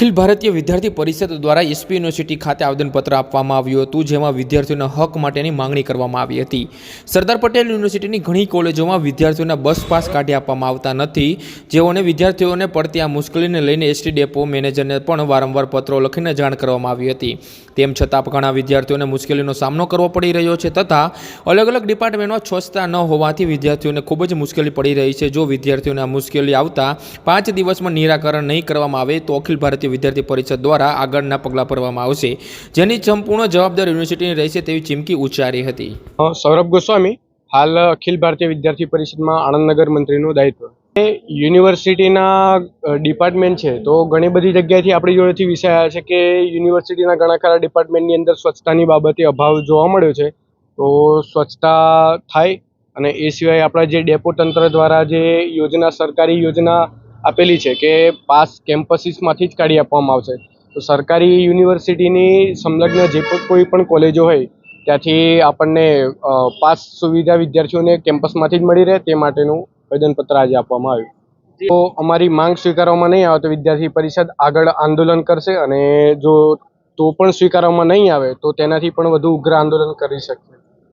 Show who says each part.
Speaker 1: અખિલ ભારતીય વિદ્યાર્થી પરિષદ દ્વારા એસપી યુનિવર્સિટી ખાતે આવેદનપત્ર આપવામાં આવ્યું હતું, જેમાં વિદ્યાર્થીઓના હક માટેની માંગણી કરવામાં આવી હતી. સરદાર પટેલ યુનિવર્સિટીની ઘણી કોલેજોમાં વિદ્યાર્થીઓના બસ પાસ કાઢી આપવામાં આવતા નથી. જેઓને વિદ્યાર્થીઓને પડતી આ મુશ્કેલીને લઈને એસટી ડેપો મેનેજરને પણ વારંવાર પત્રો લખીને જાણ કરવામાં આવી હતી. તેમ છતાં ઘણા વિદ્યાર્થીઓને મુશ્કેલીનો સામનો કરવો પડી રહ્યો છે તથા અલગ અલગ ડિપાર્ટમેન્ટમાં સ્વચ્છતા ન હોવાથી વિદ્યાર્થીઓને ખૂબ જ મુશ્કેલી પડી રહી છે. જો વિદ્યાર્થીઓને આ મુશ્કેલી આવતા પાંચ દિવસમાં નિરાકરણ નહીં કરવામાં આવે તો અખિલ ભારતીય વિદ્યાર્થી પરિષદ દ્વારા આગળના પગલાં ભરવામાં આવશે. જેની સંપૂર્ણ જવાબદારી યુનિવર્સિટીની રહેશે તેવી ચીમકી ઉચ્ચારી હતી.
Speaker 2: સૌરભ ગોસ્વામી, હાલ અખિલ ભારતીય વિદ્યાર્થી પરિષદમાં આણંદનગર મંત્રીનું દાયિત્વ. એ યુનિવર્સિટીના ડિપાર્ટમેન્ટ છે, તો ઘણી બધી જગ્યાએથી આપણી જોડેથી વિષય આવ્યા છે કે યુનિવર્સિટીના ઘણા ખરા ડિપાર્ટમેન્ટની અંદર સ્વચ્છતાની બાબતે અભાવ જોવા મળ્યો છે. તો સ્વચ્છતા થાય અને એ સિવાય આપણા જે ડેપો તંત્ર દ્વારા જે યોજના, સરકારી યોજના આપેલી છે કે પાસ કેમ્પસીસમાંથી જ કાઢી આપવામાં આવશે. તો સરકારી યુનિવર્સિટીની સંલગ્ન જે કોઈ પણ કોલેજો હોય, ત્યાંથી આપણને પાસ સુવિધા વિદ્યાર્થીઓને કેમ્પસમાંથી જ મળી રહે, તે માટેનું આવેદનપત્ર આજે આપવામાં આવ્યું. તો અમારી માંગ સ્વીકારવામાં નહીં આવે તો વિદ્યાર્થી પરિષદ આગળ આંદોલન કરશે અને જો તો પણ સ્વીકારવામાં નહીં આવે તો તેનાથી પણ વધુ ઉગ્ર આંદોલન કરી શકશે.